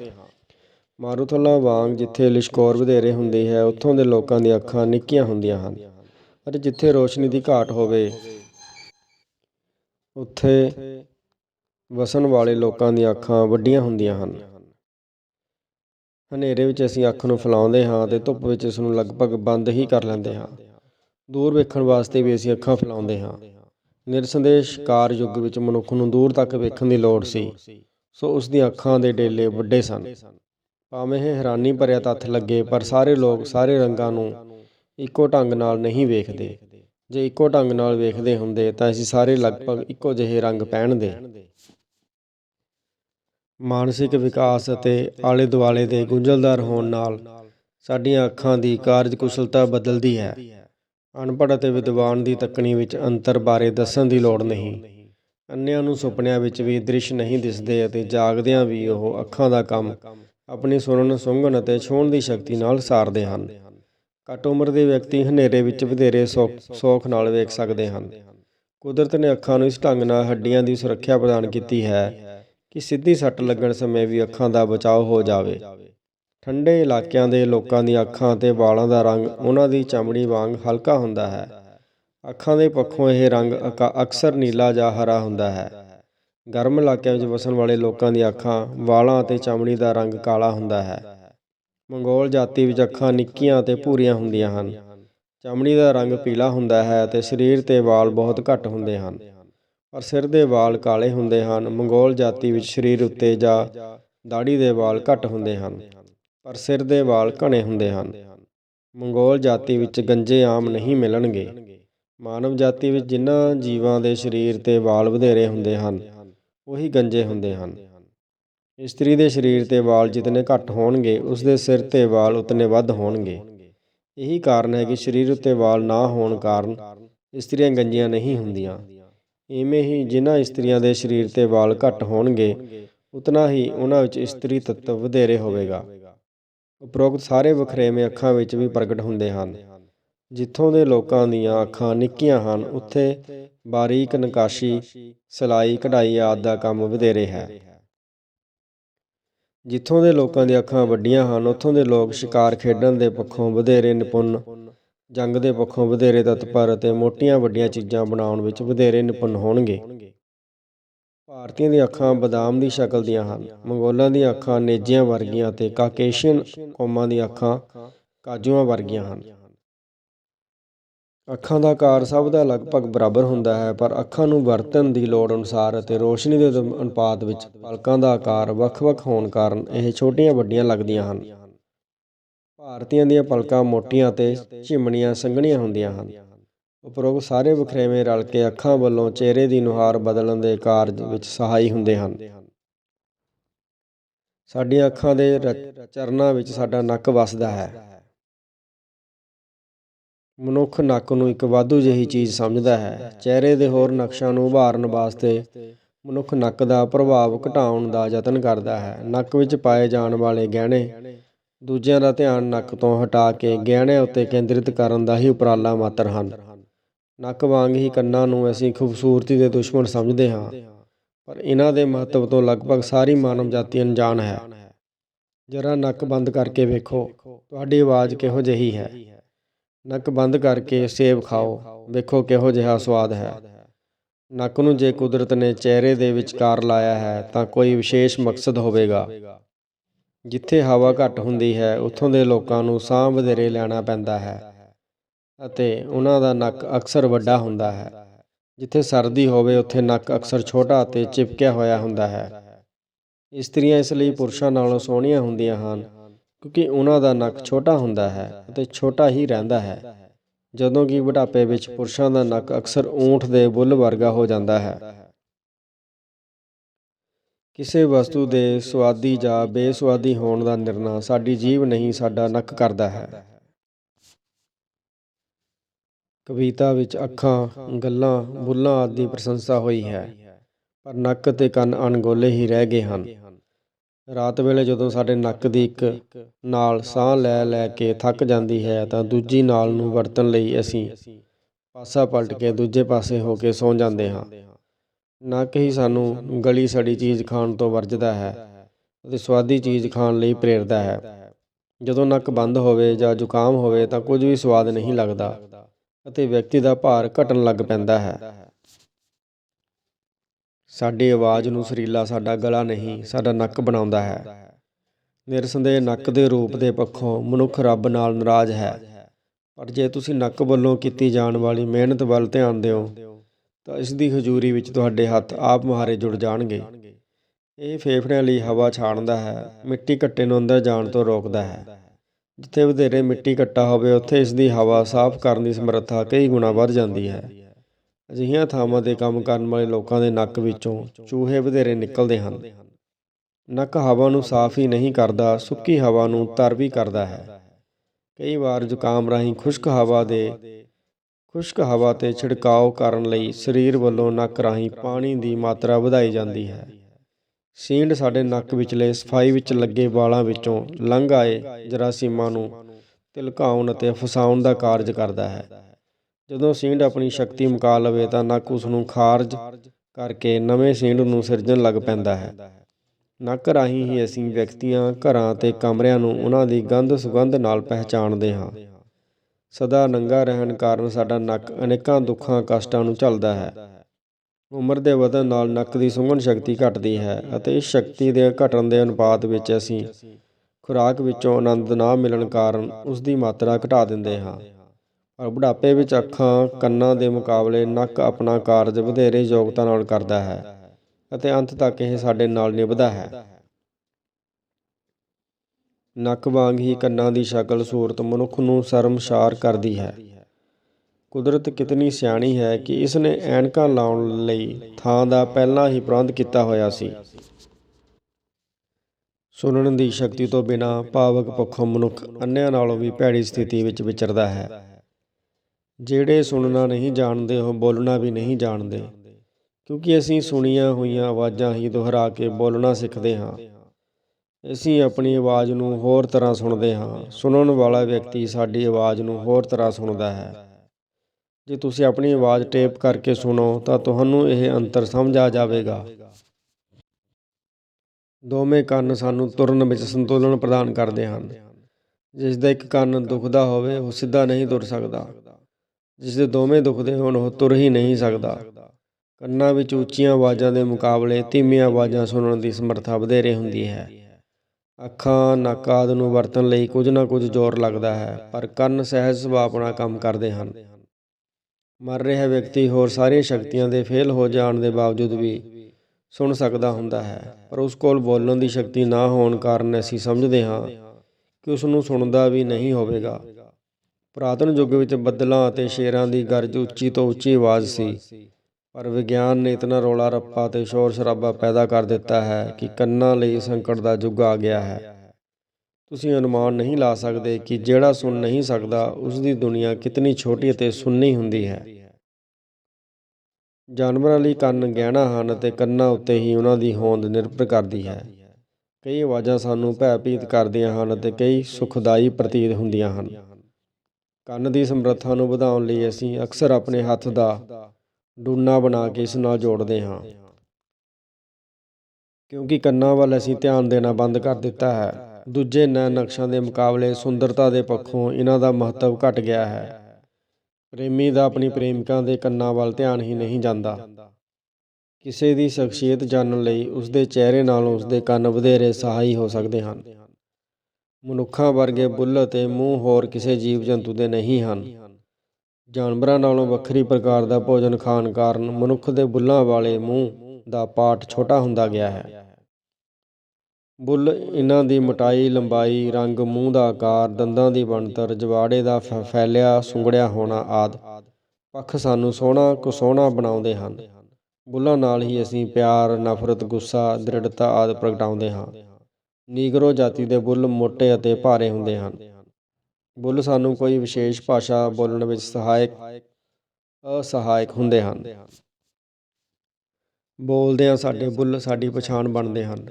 ਮਾਰੂਥਲਾ ਵਾਂਗ ਜਿੱਥੇ ਲਿਸ਼ਕੌਰ ਵਧੇਰੇ ਹੁੰਦੀ ਹੈ, ਉੱਥੋਂ ਦੇ ਲੋਕਾਂ ਦੀਆਂ ਅੱਖਾਂ ਨਿੱਕੀਆਂ ਹੁੰਦੀਆਂ ਹਨ। ਅਤੇ ਜਿੱਥੇ ਰੋਸ਼ਨੀ ਦੀ ਘਾਟ ਹੋਵੇ, ਉੱਥੇ ਵਸਣ ਵਾਲੇ ਲੋਕਾਂ ਦੀਆਂ ਅੱਖਾਂ ਵੱਡੀਆਂ ਹੁੰਦੀਆਂ ਹਨ। ਹਨੇਰੇ ਵਿੱਚ ਅਸੀਂ ਅੱਖ ਨੂੰ ਫੈਲਾਉਂਦੇ ਹਾਂ ਤੇ ਧੁੱਪ ਵਿੱਚ ਇਸ ਨੂੰ ਲਗਭਗ ਬੰਦ ਹੀ ਕਰ ਲੈਂਦੇ ਹਾਂ। ਦੂਰ ਵੇਖਣ ਵਾਸਤੇ ਵੀ ਅਸੀਂ ਅੱਖਾਂ ਫੈਲਾਉਂਦੇ ਹਾਂ। ਨਿਰਸੰਦੇਹ ਸ਼ਿਕਾਰ ਯੁੱਗ ਵਿੱਚ ਮਨੁੱਖ ਨੂੰ ਦੂਰ ਤੱਕ ਵੇਖਣ ਦੀ ਲੋੜ ਸੀ, ਸੋ ਉਸ ਦੀਆਂ ਅੱਖਾਂ ਦੇ ਡੇਲੇ ਵੱਡੇ ਸਨ। ਭਾਵੇਂ ਇਹ ਹੈਰਾਨੀ ਭਰਿਆ ਤੱਥ ਲੱਗੇ, ਪਰ ਸਾਰੇ ਲੋਕ ਸਾਰੇ ਰੰਗਾਂ ਨੂੰ ਇੱਕੋ ਢੰਗ ਨਾਲ ਨਹੀਂ ਵੇਖਦੇ। ਜੇ ਇੱਕੋ ਢੰਗ ਨਾਲ ਵੇਖਦੇ ਹੁੰਦੇ, ਤਾਂ ਅਸੀਂ ਸਾਰੇ ਲਗਭਗ ਇੱਕੋ ਜਿਹੇ ਰੰਗ ਪਹਿਨਦੇ। ਮਾਨਸਿਕ ਵਿਕਾਸ ਅਤੇ ਆਲੇ ਦੁਆਲੇ ਦੇ ਗੁੰਝਲਦਾਰ ਹੋਣ ਨਾਲ ਸਾਡੀਆਂ ਅੱਖਾਂ ਦੀ ਕਾਰਜਕੁਸ਼ਲਤਾ ਬਦਲਦੀ ਹੈ। ਅਨਪੜ੍ਹ ਅਤੇ ਵਿਦਵਾਨ ਦੀ ਤੱਕਣੀ ਵਿੱਚ ਅੰਤਰ ਬਾਰੇ ਦੱਸਣ ਦੀ ਲੋੜ ਨਹੀਂ। ਅੰਨਿਆਂ ਨੂੰ ਸੁਪਨਿਆਂ ਵਿੱਚ ਵੀ ਦ੍ਰਿਸ਼ ਨਹੀਂ ਦਿਸਦੇ ਅਤੇ ਜਾਗਦਿਆਂ ਵੀ ਉਹ ਅੱਖਾਂ ਦਾ ਕੰਮ ਆਪਣੀ ਸੁਣਨ, ਸੁੰਘਣ ਅਤੇ ਛੂਹਣ ਦੀ ਸ਼ਕਤੀ ਨਾਲ ਸਾਰਦੇ ਹਨ। ਘੱਟ ਉਮਰ ਦੇ ਵਿਅਕਤੀ ਹਨੇਰੇ ਵਿੱਚ ਵਧੇਰੇ ਸੌਖ ਸੌਖ ਨਾਲ ਵੇਖ ਸਕਦੇ ਹਨ। ਕੁਦਰਤ ਨੇ ਅੱਖਾਂ ਨੂੰ ਇਸ ਢੰਗ ਨਾਲ ਹੱਡੀਆਂ ਦੀ ਸੁਰੱਖਿਆ ਪ੍ਰਦਾਨ ਕੀਤੀ ਹੈ ਕਿ ਸਿੱਧੀ ਸੱਟ ਲੱਗਣ ਸਮੇਂ ਵੀ ਅੱਖਾਂ ਦਾ ਬਚਾਅ ਹੋ ਜਾਵੇ। ਠੰਡੇ ਇਲਾਕਿਆਂ ਦੇ ਲੋਕਾਂ ਦੀਆਂ ਅੱਖਾਂ ਅਤੇ ਵਾਲਾਂ ਦਾ ਰੰਗ ਉਹਨਾਂ ਦੀ ਚਮੜੀ ਵਾਂਗ ਹਲਕਾ ਹੁੰਦਾ ਹੈ। ਅੱਖਾਂ ਦੇ ਪੱਖੋਂ ਇਹ ਰੰਗ ਅਕਸਰ ਨੀਲਾ ਜਾਂ ਹਰਾ ਹੁੰਦਾ ਹੈ। ਗਰਮ ਇਲਾਕਿਆਂ ਵਿੱਚ ਵਸਣ ਵਾਲੇ ਲੋਕਾਂ ਦੀਆਂ ਅੱਖਾਂ, ਵਾਲਾਂ ਅਤੇ ਚਮੜੀ ਦਾ ਰੰਗ ਕਾਲਾ ਹੁੰਦਾ ਹੈ। ਮੰਗੋਲ ਜਾਤੀ ਵਿੱਚ ਅੱਖਾਂ ਨਿੱਕੀਆਂ ਅਤੇ ਭੂਰੀਆਂ ਹੁੰਦੀਆਂ ਹਨ। ਚਮੜੀ ਦਾ ਰੰਗ ਪੀਲਾ ਹੁੰਦਾ ਹੈ ਅਤੇ ਸਰੀਰ ਤੇ ਵਾਲ ਬਹੁਤ ਘੱਟ ਹੁੰਦੇ ਹਨ। ਪਰ ਸਿਰ ਦੇ ਵਾਲ ਕਾਲੇ ਹੁੰਦੇ ਹਨ। ਮੰਗੋਲ ਜਾਤੀ ਵਿੱਚ ਸਰੀਰ ਉੱਤੇ ਜਾਂ ਦਾੜੀ ਦੇ ਵਾਲ ਘੱਟ ਹੁੰਦੇ ਹਨ, ਪਰ ਸਿਰ ਦੇ ਵਾਲ ਘਣੇ ਹੁੰਦੇ ਹਨ। ਮੰਗੋਲ ਜਾਤੀ ਵਿੱਚ ਗੰਜੇ ਆਮ ਨਹੀਂ ਮਿਲਣਗੇ। ਮਾਨਵ ਜਾਤੀ ਵਿੱਚ ਜਿਨ੍ਹਾਂ ਜੀਵਾਂ ਦੇ ਸਰੀਰ ਤੇ ਵਾਲ ਵਧੇਰੇ ਹੁੰਦੇ ਹਨ ਉਹੀ ਗੰਜੇ ਹੁੰਦੇ ਹਨ। ਇਸਤਰੀ ਦੇ ਸਰੀਰ ਤੇ ਵਾਲ ਜਿਤਨੇ ਘੱਟ ਹੋਣਗੇ, ਉਸ ਦੇ ਸਿਰ ਤੇ ਵਾਲ ਉਤਨੇ ਵੱਧ ਹੋਣਗੇ। ਇਹੀ ਕਾਰਨ ਹੈ ਕਿ ਸਰੀਰ ਉੱਤੇ ਵਾਲ ਨਾ ਹੋਣ ਕਾਰਨ ਇਸਤਰੀਆਂ ਗੰਜੀਆਂ ਨਹੀਂ ਹੁੰਦੀਆਂ। ਇਵੇਂ ਹੀ ਜਿਨ੍ਹਾਂ ਇਸਤਰੀਆਂ ਦੇ ਸਰੀਰ ਤੇ ਵਾਲ ਘੱਟ ਹੋਣਗੇ, ਉਤਨਾ ਹੀ ਉਹਨਾਂ ਵਿੱਚ ਇਸਤਰੀ ਤੱਤਵ ਵਧੇਰੇ ਹੋਵੇਗਾ। ਉਪਰੋਕਤ ਸਾਰੇ ਵਖਰੇਵੇਂ ਅੱਖਾਂ ਵਿੱਚ ਵੀ ਪ੍ਰਗਟ ਹੁੰਦੇ ਹਨ। ਜਿੱਥੋਂ ਦੇ ਲੋਕਾਂ ਦੀਆਂ ਅੱਖਾਂ ਨਿੱਕੀਆਂ ਹਨ, ਉੱਥੇ ਬਾਰੀਕ ਨਕਾਸ਼ੀ, ਸਿਲਾਈ ਕਢਾਈ ਆਦਿ ਦਾ ਕੰਮ ਵਧੇਰੇ ਹੈ। ਜਿੱਥੋਂ ਦੇ ਲੋਕਾਂ ਦੀਆਂ ਅੱਖਾਂ ਵੱਡੀਆਂ ਹਨ, ਉੱਥੋਂ ਦੇ ਲੋਕ ਸ਼ਿਕਾਰ ਖੇਡਣ ਦੇ ਪੱਖੋਂ ਵਧੇਰੇ ਨਿਪੁੰਨ, ਜੰਗ ਦੇ ਪੱਖੋਂ ਵਧੇਰੇ ਤਤਪਰ ਅਤੇ ਮੋਟੀਆਂ ਵੱਡੀਆਂ ਚੀਜ਼ਾਂ ਬਣਾਉਣ ਵਿੱਚ ਵਧੇਰੇ ਨਿਪੁੰਨ ਹੋਣਗੇ। ਭਾਰਤੀਆਂ ਦੀਆਂ ਅੱਖਾਂ ਬਦਾਮ ਦੀ ਸ਼ਕਲ ਦੀਆਂ ਹਨ, ਮੰਗੋਲਾਂ ਦੀਆਂ ਅੱਖਾਂ ਨੇਜੀਆਂ ਵਰਗੀਆਂ ਅਤੇ ਕਾਕੇਸ਼ੀਅਨ ਕੌਮਾਂ ਦੀਆਂ ਅੱਖਾਂ ਕਾਜੂਆਂ ਵਰਗੀਆਂ ਹਨ। ਅੱਖਾਂ ਦਾ ਆਕਾਰ ਸਭ ਦਾ ਲਗਭਗ ਬਰਾਬਰ ਹੁੰਦਾ ਹੈ, ਪਰ ਅੱਖਾਂ ਨੂੰ ਵਰਤਣ ਦੀ ਲੋੜ ਅਨੁਸਾਰ ਅਤੇ ਰੋਸ਼ਨੀ ਦੇ ਅਨੁ- ਅਨੁਪਾਤ ਵਿੱਚ ਪਲਕਾਂ ਦਾ ਆਕਾਰ ਵੱਖ-ਵੱਖ ਹੋਣ ਕਾਰਨ ਇਹ ਛੋਟੀਆਂ ਵੱਡੀਆਂ ਲੱਗਦੀਆਂ ਹਨ। ਭਾਰਤੀਆਂ ਦੀਆਂ ਪਲਕਾਂ ਮੋਟੀਆਂ ਅਤੇ ਝਿਮਣੀਆਂ ਸੰਘਣੀਆਂ ਹੁੰਦੀਆਂ ਹਨ। ਉਪਰੋਕਤ ਸਾਰੇ ਵਖਰੇਵੇਂ ਰਲ ਕੇ ਅੱਖਾਂ ਵੱਲੋਂ ਚਿਹਰੇ ਦੀ ਨੁਹਾਰ ਬਦਲਣ ਦੇ ਕਾਰਜ ਵਿੱਚ ਸਹਾਈ ਹੁੰਦੇ ਹਨ। ਸਾਡੀਆਂ ਅੱਖਾਂ ਦੇ ਰ- ਚਰਨਾਂ ਵਿੱਚ ਸਾਡਾ ਨੱਕ ਵਸਦਾ ਹੈ। ਮਨੁੱਖ ਨੱਕ ਨੂੰ ਇੱਕ ਵਾਧੂ ਜਿਹੀ ਚੀਜ਼ ਸਮਝਦਾ ਹੈ। ਚਿਹਰੇ ਦੇ ਹੋਰ ਨਕਸ਼ਾਂ ਨੂੰ ਉਭਾਰਨ ਵਾਸਤੇ ਮਨੁੱਖ ਨੱਕ ਦਾ ਪ੍ਰਭਾਵ ਘਟਾਉਣ ਦਾ ਯਤਨ ਕਰਦਾ ਹੈ। ਨੱਕ ਵਿੱਚ ਪਾਏ ਜਾਣ ਵਾਲੇ ਗਹਿਣੇ ਦੂਜਿਆਂ ਦਾ ਧਿਆਨ ਨੱਕ ਤੋਂ ਹਟਾ ਕੇ ਗਹਿਣਿਆਂ ਉੱਤੇ ਕੇਂਦਰਿਤ ਕਰਨ ਦਾ ਹੀ ਉਪਰਾਲਾ ਮਾਤਰ ਹਨ। ਨੱਕ ਵਾਂਗ ਹੀ ਕੰਨਾਂ ਨੂੰ ਅਸੀਂ ਖੂਬਸੂਰਤੀ ਦੇ ਦੁਸ਼ਮਣ ਸਮਝਦੇ ਹਾਂ, ਪਰ ਇਹਨਾਂ ਦੇ ਮਹੱਤਵ ਤੋਂ ਲਗਭਗ ਸਾਰੀ ਮਾਨਵ ਜਾਤੀ ਅਣਜਾਣ ਹੈ। ਜਰਾ ਨੱਕ ਬੰਦ ਕਰਕੇ ਵੇਖੋ, ਤੁਹਾਡੀ ਆਵਾਜ਼ ਕਿਹੋ ਜਿਹੀ ਹੈ? ਨੱਕ ਬੰਦ ਕਰਕੇ ਸੇਬ ਖਾਓ। ਵੇਖੋ ਕਿਹੋ ਜਿਹਾ ਸਵਾਦ ਹੈ। ਨੱਕ ਨੂੰ ਜੇ ਕੁਦਰਤ ਨੇ ਚਿਹਰੇ ਦੇ ਵਿਚਕਾਰ ਲਾਇਆ ਹੈ, ਤਾਂ ਕੋਈ ਵਿਸ਼ੇਸ਼ ਮਕਸਦ ਹੋਵੇਗਾ। ਜਿੱਥੇ ਹਵਾ ਘੱਟ ਹੁੰਦੀ ਹੈ, ਉੱਥੋਂ ਦੇ ਲੋਕਾਂ ਨੂੰ ਸਾਹ ਵਧੇਰੇ ਲੈਣਾ ਪੈਂਦਾ ਹੈ ਅਤੇ ਉਹਨਾਂ ਦਾ ਨੱਕ ਅਕਸਰ ਵੱਡਾ ਹੁੰਦਾ ਹੈ। ਜਿੱਥੇ ਸਰਦੀ ਹੋਵੇ, ਉੱਥੇ ਨੱਕ ਅਕਸਰ ਛੋਟਾ ਅਤੇ ਚਿਪਕਿਆ ਹੋਇਆ ਹੁੰਦਾ ਹੈ। ਇਸਤਰੀਆਂ ਇਸ ਲਈ ਪੁਰਸ਼ਾਂ ਨਾਲੋਂ ਸੋਹਣੀਆਂ ਹੁੰਦੀਆਂ ਹਨ। ਕਿਉਂਕਿ ਉਹਨਾਂ ਦਾ ਨੱਕ ਛੋਟਾ ਹੁੰਦਾ ਹੈ ਅਤੇ ਛੋਟਾ ਹੀ ਰਹਿੰਦਾ ਹੈ। ਜਦੋਂ ਕਿ ਬੁਢਾਪੇ ਵਿੱਚ ਪੁਰਸ਼ਾਂ ਦਾ ਨੱਕ ਅਕਸਰ ਊਂਠ ਦੇ ਬੁੱਲ ਵਰਗਾ ਹੋ ਜਾਂਦਾ ਹੈ। ਕਿਸੇ ਵਸਤੂ ਦੇ ਸੁਆਦੀ ਜਾਂ ਬੇਸੁਆਦੀ ਹੋਣ ਦਾ ਨਿਰਣਾ ਸਾਡੀ ਜੀਵ ਨਹੀਂ, ਸਾਡਾ ਨੱਕ ਕਰਦਾ ਹੈ। ਕਵਿਤਾ ਵਿੱਚ ਅੱਖਾਂ, ਗੱਲਾਂ, ਬੁੱਲਾਂ ਆਦਿ ਦੀ ਪ੍ਰਸ਼ੰਸਾ ਹੋਈ ਹੈ, ਪਰ ਨੱਕ ਤੇ ਕੰਨ ਅਣਗੋਲੇ ਹੀ ਰਹਿ ਗਏ ਹਨ। ਰਾਤ ਵੇਲੇ ਜਦੋਂ ਸਾਡੇ ਨੱਕ ਦੀ ਇੱਕ ਨਾਲ ਸਾਹ ਲੈ ਲੈ ਕੇ ਥੱਕ ਜਾਂਦੀ ਹੈ ਤਾਂ ਦੂਜੀ ਨਾਲ ਨੂੰ ਵਰਤਣ ਲਈ ਅਸੀਂ ਪਾਸਾ ਪਲਟ ਕੇ ਦੂਜੇ ਪਾਸੇ ਹੋ ਕੇ ਸੌਂ ਜਾਂਦੇ ਹਾਂ। ਨੱਕ ਹੀ ਸਾਨੂੰ ਗਲੀ ਸੜੀ ਚੀਜ਼ ਖਾਣ ਤੋਂ ਵਰਜਦਾ ਹੈ ਅਤੇ ਸਵਾਦੀ ਚੀਜ਼ ਖਾਣ ਲਈ ਪ੍ਰੇਰਦਾ ਹੈ। ਜਦੋਂ ਨੱਕ ਬੰਦ ਹੋਵੇ ਜਾਂ ਜ਼ੁਕਾਮ ਹੋਵੇ ਤਾਂ ਕੁਝ ਵੀ ਸਵਾਦ ਨਹੀਂ ਲੱਗਦਾ ਅਤੇ ਵਿਅਕਤੀ ਦਾ ਭਾਰ ਘਟਣ ਲੱਗ ਪੈਂਦਾ ਹੈ। ਸਾਡੀ ਆਵਾਜ਼ ਨੂੰ ਸੁਰੀਲਾ ਸਾਡਾ ਗਲਾ ਨਹੀਂ, ਸਾਡਾ ਨੱਕ ਬਣਾਉਂਦਾ ਹੈ। ਨਿਰਸੰਦੇਹ ਨੱਕ ਦੇ ਰੂਪ ਦੇ ਪੱਖੋਂ ਮਨੁੱਖ ਰੱਬ ਨਾਲ ਨਾਰਾਜ਼ ਹੈ। ਪਰ ਜੇ ਤੁਸੀਂ ਨੱਕ ਵੱਲੋਂ ਕੀਤੀ ਜਾਣ ਵਾਲੀ ਮਿਹਨਤ ਵੱਲ ਧਿਆਨ ਦਿਓ, ਤਾਂ ਇਸ ਦੀ ਹਜ਼ੂਰੀ ਵਿੱਚ ਤੁਹਾਡੇ ਹੱਥ ਆਪ ਮੁਹਾਰੇ ਜੁੜ ਜਾਣਗੇ। ਇਹ ਫੇਫੜਿਆਂ ਲਈ ਹਵਾ ਛਾਣਦਾ ਹੈ, ਮਿੱਟੀ ਘੱਟੇ ਨੂੰ ਅੰਦਰ ਜਾਣ ਤੋਂ ਰੋਕਦਾ ਹੈ। ਜਿੱਥੇ ਵਧੇਰੇ ਮਿੱਟੀ ਘੱਟਾ ਹੋਵੇ, ਉੱਥੇ ਇਸ ਦੀ ਹਵਾ ਸਾਫ਼ ਕਰਨ ਦੀ ਸਮਰੱਥਾ ਕਈ ਗੁਣਾ ਵੱਧ ਜਾਂਦੀ ਹੈ। ਅਜਿਹੀਆਂ ਥਾਵਾਂ ਤੇ ਕੰਮ ਕਰਨ ਵਾਲੇ ਲੋਕਾਂ ਦੇ ਨੱਕ ਵਿੱਚੋਂ ਚੂਹੇ ਵਧੇਰੇ ਨਿਕਲਦੇ ਹਨ। ਨੱਕ ਹਵਾ ਨੂੰ ਸਾਫ਼ ਹੀ ਨਹੀਂ ਕਰਦਾ, ਸੁੱਕੀ ਹਵਾ ਨੂੰ ਤਰ ਵੀ ਕਰਦਾ ਹੈ। ਕਈ ਵਾਰ ਜ਼ੁਕਾਮ ਰਾਹੀਂ ਖੁਸ਼ਕ ਹਵਾ ਦੇ, ਖੁਸ਼ਕ ਹਵਾ ਤੇ ਛਿੜਕਾਓ ਕਰਨ ਲਈ ਸਰੀਰ ਵੱਲੋਂ ਨੱਕ ਰਾਹੀਂ ਪਾਣੀ ਦੀ ਮਾਤਰਾ ਵਧਾਈ ਜਾਂਦੀ ਹੈ। ਸੀਂਡ ਸਾਡੇ ਨੱਕ ਵਿਚਲੇ ਸਫ਼ਾਈ ਵਿੱਚ ਲੱਗੇ ਵਾਲਾਂ ਵਿੱਚੋਂ ਲੰਘ ਆਏ ਜਰਾਸੀਮਾਂ ਨੂੰ ਤਿਲਕਾਉਣ ਅਤੇ ਫਸਾਉਣ ਦਾ ਕਾਰਜ ਕਰਦਾ ਹੈ। ਜਦੋਂ ਸੀਂਡ ਆਪਣੀ ਸ਼ਕਤੀ ਮੁਕਾ ਲਵੇ ਤਾਂ ਨੱਕ ਉਸ ਨੂੰ ਖਾਰਜ ਕਰਕੇ ਨਵੇਂ ਸੀਂਡ ਨੂੰ ਸਿਰਜਣ ਲੱਗ ਪੈਂਦਾ ਹੈ। ਨੱਕ ਰਾਹੀਂ ਹੀ ਅਸੀਂ ਵਿਅਕਤੀਆਂ, ਘਰਾਂ ਤੇ ਕਮਰਿਆਂ ਨੂੰ ਉਹਨਾਂ ਦੀ ਗੰਧ ਸੁਗੰਧ ਨਾਲ ਪਹਿਚਾਣਦੇ ਹਾਂ। ਸਦਾ ਨੰਗਾ ਰਹਿਣ ਕਾਰਨ ਸਾਡਾ ਨੱਕ ਅਨੇਕਾਂ ਦੁੱਖਾਂ, ਕਸ਼ਟਾਂ ਨੂੰ ਝੱਲਦਾ ਹੈ। ਉਮਰ ਦੇ ਵਧਣ ਨਾਲ ਨੱਕ ਦੀ ਸੁੰਘਣ ਸ਼ਕਤੀ ਘਟਦੀ ਹੈ ਅਤੇ ਇਸ ਸ਼ਕਤੀ ਦੇ ਘਟਣ ਦੇ ਅਨੁਪਾਤ ਵਿੱਚ ਅਸੀਂ ਖੁਰਾਕ ਵਿੱਚੋਂ ਆਨੰਦ ਨਾ ਮਿਲਣ ਕਾਰਨ ਉਸ ਦੀ ਮਾਤਰਾ ਘਟਾ ਦਿੰਦੇ ਹਾਂ। ਪਰ ਬੁਢਾਪੇ ਵਿੱਚ ਅੱਖਾਂ, ਕੰਨਾਂ ਦੇ ਮੁਕਾਬਲੇ ਨੱਕ ਆਪਣਾ ਕਾਰਜ ਵਧੇਰੇ ਯੋਗਤਾ ਨਾਲ ਕਰਦਾ ਹੈ ਅਤੇ ਅੰਤ ਤੱਕ ਇਹ ਸਾਡੇ ਨਾਲ ਨਿਭਦਾ ਹੈ। ਨੱਕ ਵਾਂਗ ਹੀ ਕੰਨਾਂ ਦੀ ਸ਼ਕਲ ਸੂਰਤ ਮਨੁੱਖ ਨੂੰ ਸ਼ਰਮਸ਼ਾਰ ਕਰਦੀ ਹੈ। ਕੁਦਰਤ ਕਿਤਨੀ ਸਿਆਣੀ ਹੈ ਕਿ ਇਸ ਨੇ ਐਨਕਾਂ ਲਾਉਣ ਲਈ ਥਾਂ ਦਾ ਪਹਿਲਾਂ ਹੀ ਪ੍ਰਬੰਧ ਕੀਤਾ ਹੋਇਆ ਸੀ। ਸੁਣਨ ਦੀ ਸ਼ਕਤੀ ਤੋਂ ਬਿਨਾ ਭਾਵਕ ਪੱਖੋਂ ਮਨੁੱਖ ਅੰਨਿਆਂ ਨਾਲੋਂ ਵੀ ਭੈੜੀ ਸਥਿਤੀ ਵਿੱਚ ਵਿਚਰਦਾ ਹੈ। ਜਿਹੜੇ ਸੁਣਨਾ ਨਹੀਂ ਜਾਣਦੇ, ਉਹ ਬੋਲਣਾ ਵੀ ਨਹੀਂ ਜਾਣਦੇ। ਕਿਉਂਕਿ ਅਸੀਂ ਸੁਣੀਆਂ ਹੋਈਆਂ ਆਵਾਜ਼ਾਂ ਹੀ ਦੁਹਰਾ ਕੇ ਬੋਲਣਾ ਸਿੱਖਦੇ ਹਾਂ। ਅਸੀਂ ਆਪਣੀ ਆਵਾਜ਼ ਨੂੰ ਹੋਰ ਤਰ੍ਹਾਂ ਸੁਣਦੇ ਹਾਂ। ਸੁਣਨ ਵਾਲਾ ਵਿਅਕਤੀ ਸਾਡੀ ਆਵਾਜ਼ ਨੂੰ ਹੋਰ ਤਰ੍ਹਾਂ ਸੁਣਦਾ ਹੈ। ਜੇ ਤੁਸੀਂ ਆਪਣੀ ਆਵਾਜ਼ ਟੇਪ ਕਰਕੇ ਸੁਣੋ, ਤਾਂ ਤੁਹਾਨੂੰ ਇਹ ਅੰਤਰ ਸਮਝ ਆ ਜਾਵੇਗਾ। ਦੋਵੇਂ ਕੰਨ ਸਾਨੂੰ ਤੁਰਨ ਵਿੱਚ ਸੰਤੁਲਨ ਪ੍ਰਦਾਨ ਕਰਦੇ ਹਨ। ਜਿਸ ਦਾ ਇੱਕ ਕੰਨ ਦੁਖਦਾ ਹੋਵੇ, ਉਹ ਸਿੱਧਾ ਨਹੀਂ ਤੁਰ ਸਕਦਾ। ਜਿਸ ਦੇ ਦੋਵੇਂ ਦੁਖਦੇ ਹੋਣ ਉਹ ਤੁਰ ਹੀ ਨਹੀਂ ਸਕਦਾ। ਕੰਨਾਂ ਵਿੱਚ ਉੱਚੀਆਂ ਆਵਾਜ਼ਾਂ ਦੇ ਮੁਕਾਬਲੇ ਧੀਮੀਆਂ ਆਵਾਜ਼ਾਂ ਸੁਣਨ ਦੀ ਸਮਰੱਥਾ ਵਧੇਰੇ ਹੁੰਦੀ ਹੈ। ਅੱਖਾਂ, ਨੱਕ ਆਦਿ ਨੂੰ ਵਰਤਣ ਲਈ ਕੁਝ ਨਾ ਕੁਝ ਜ਼ੋਰ ਲੱਗਦਾ ਹੈ, ਪਰ ਕੰਨ ਸਹਿਜ ਸੁਭਾਅ ਆਪਣਾ ਕੰਮ ਕਰਦੇ ਹਨ। ਮਰ ਰਿਹਾ ਵਿਅਕਤੀ ਹੋਰ ਸਾਰੀਆਂ ਸ਼ਕਤੀਆਂ ਦੇ ਫੇਲ ਹੋ ਜਾਣ ਦੇ ਬਾਵਜੂਦ ਵੀ ਸੁਣ ਸਕਦਾ ਹੁੰਦਾ ਹੈ, ਪਰ ਉਸ ਕੋਲ ਬੋਲਣ ਦੀ ਸ਼ਕਤੀ ਨਾ ਹੋਣ ਕਾਰਨ ਅਸੀਂ ਸਮਝਦੇ ਹਾਂ ਕਿ ਉਸ ਨੂੰ ਸੁਣਦਾ ਵੀ ਨਹੀਂ ਹੋਵੇਗਾ। ਪੁਰਾਤਨ ਯੁੱਗ ਵਿੱਚ ਬੱਦਲਾਂ ਅਤੇ ਸ਼ੇਰਾਂ ਦੀ ਗਰਜ ਉੱਚੀ ਤੋਂ ਉੱਚੀ ਆਵਾਜ਼ ਸੀ। ਪਰ ਵਿਗਿਆਨ ਨੇ ਇਤਨਾ ਰੌਲਾ ਰੱਪਾ ਤੇ ਸ਼ੋਰ ਸ਼ਰਾਬਾ ਪੈਦਾ ਕਰ ਦਿੱਤਾ ਹੈ ਕਿ ਕੰਨਾਂ ਲਈ ਸੰਕਟ ਦਾ ਯੁੱਗ ਆ ਗਿਆ ਹੈ। ਤੁਸੀਂ ਅਨੁਮਾਨ ਨਹੀਂ ਲਾ ਸਕਦੇ ਕਿ ਜਿਹੜਾ ਸੁਣ ਨਹੀਂ ਸਕਦਾ ਉਸ ਦੀ ਦੁਨੀਆ ਕਿਤਨੀ ਛੋਟੀ ਅਤੇ ਸੁੰਨੀ ਹੁੰਦੀ ਹੈ। ਜਾਨਵਰਾਂ ਲਈ ਕੰਨ ਗਹਿਣਾ ਹਨ ਅਤੇ ਕੰਨਾਂ ਉੱਤੇ ਹੀ ਉਹਨਾਂ ਦੀ ਹੋਂਦ ਨਿਰਭਰ ਕਰਦੀ ਹੈ। ਕਈ ਆਵਾਜ਼ਾਂ ਸਾਨੂੰ ਭੈਭੀਤ ਕਰਦੀਆਂ ਹਨ ਅਤੇ ਕਈ ਸੁਖਦਾਈ ਪ੍ਰਤੀਤ ਹੁੰਦੀਆਂ ਹਨ। ਕੰਨ ਦੀ ਸਮਰੱਥਾ ਨੂੰ ਵਧਾਉਣ ਲਈ ਅਸੀਂ ਅਕਸਰ ਆਪਣੇ ਹੱਥ ਦਾ ਡੂਨਾ ਬਣਾ ਕੇ ਇਸ ਨਾਲ ਜੋੜਦੇ ਹਾਂ। ਕਿਉਂਕਿ ਕੰਨਾਂ ਵੱਲ ਅਸੀਂ ਧਿਆਨ ਦੇਣਾ ਬੰਦ ਕਰ ਦਿੱਤਾ ਹੈ। ਦੂਜੇ ਨੈ ਨਕਸ਼ਾਂ ਦੇ ਮੁਕਾਬਲੇ ਸੁੰਦਰਤਾ ਦੇ ਪੱਖੋਂ ਇਹਨਾਂ ਦਾ ਮਹੱਤਵ ਘਟ ਗਿਆ ਹੈ। ਪ੍ਰੇਮੀ ਦਾ ਆਪਣੀ ਪ੍ਰੇਮਿਕਾ ਦੇ ਕੰਨਾਂ ਵੱਲ ਧਿਆਨ ਹੀ ਨਹੀਂ ਜਾਂਦਾ। ਕਿਸੇ ਦੀ ਸ਼ਖਸੀਅਤ ਜਾਣਨ ਲਈ ਉਸ ਦੇ ਚਿਹਰੇ ਨਾਲੋਂ ਉਸ ਦੇ ਕੰਨ ਵਧੇਰੇ ਸਹਾਈ ਹੋ ਸਕਦੇ ਹਨ। ਮਨੁੱਖਾਂ ਵਰਗੇ ਬੁੱਲ ਅਤੇ ਮੂੰਹ ਹੋਰ ਕਿਸੇ ਜੀਵ ਜੰਤੂ ਦੇ ਨਹੀਂ ਹਨ। ਜਾਨਵਰਾਂ ਨਾਲੋਂ ਵੱਖਰੀ ਪ੍ਰਕਾਰ ਦਾ ਭੋਜਨ ਖਾਣ ਕਾਰਨ ਮਨੁੱਖ ਦੇ ਬੁੱਲਾਂ ਵਾਲੇ ਮੂੰਹ ਦਾ ਪਾਰਟ ਛੋਟਾ ਹੁੰਦਾ ਗਿਆ ਹੈ। ਬੁੱਲ ਇਹਨਾਂ ਦੀ ਮੋਟਾਈ, ਲੰਬਾਈ, ਰੰਗ, ਮੂੰਹ ਦਾ ਆਕਾਰ, ਦੰਦਾਂ ਦੀ ਬਣਤਰ, ਜਵਾੜੇ ਦਾ ਫ- ਫੈਲਿਆ, ਸੁੰਗੜਿਆ ਹੋਣਾ ਆਦ ਪੱਖ ਸਾਨੂੰ ਸੋਹਣਾ ਕੁਸੋਹਣਾ ਬਣਾਉਂਦੇ ਹਨ। ਬੁੱਲਾਂ ਨਾਲ ਹੀ ਅਸੀਂ ਪਿਆਰ, ਨਫ਼ਰਤ, ਗੁੱਸਾ, ਦ੍ਰਿੜਤਾ ਆਦਿ ਪ੍ਰਗਟਾਉਂਦੇ ਹਾਂ। ਨੀਗਰੋ ਜਾਤੀ ਦੇ ਬੁੱਲ ਮੋٹے ਅਤੇ ਭਾਰੇ ਹੁੰਦੇ ਹਨ। ਬੁੱਲ ਸਾਨੂੰ ਕੋਈ ਵਿਸ਼ੇਸ਼ ਭਾਸ਼ਾ ਬੋਲਣ ਵਿੱਚ ਸਹਾਇਕ, ਅਸਹਾਇਕ ਹੁੰਦੇ ਹਨ। ਬੋਲਦਿਆਂ ਸਾਡੇ ਬੁੱਲ ਸਾਡੀ ਪਛਾਣ ਬਣਦੇ ਹਨ।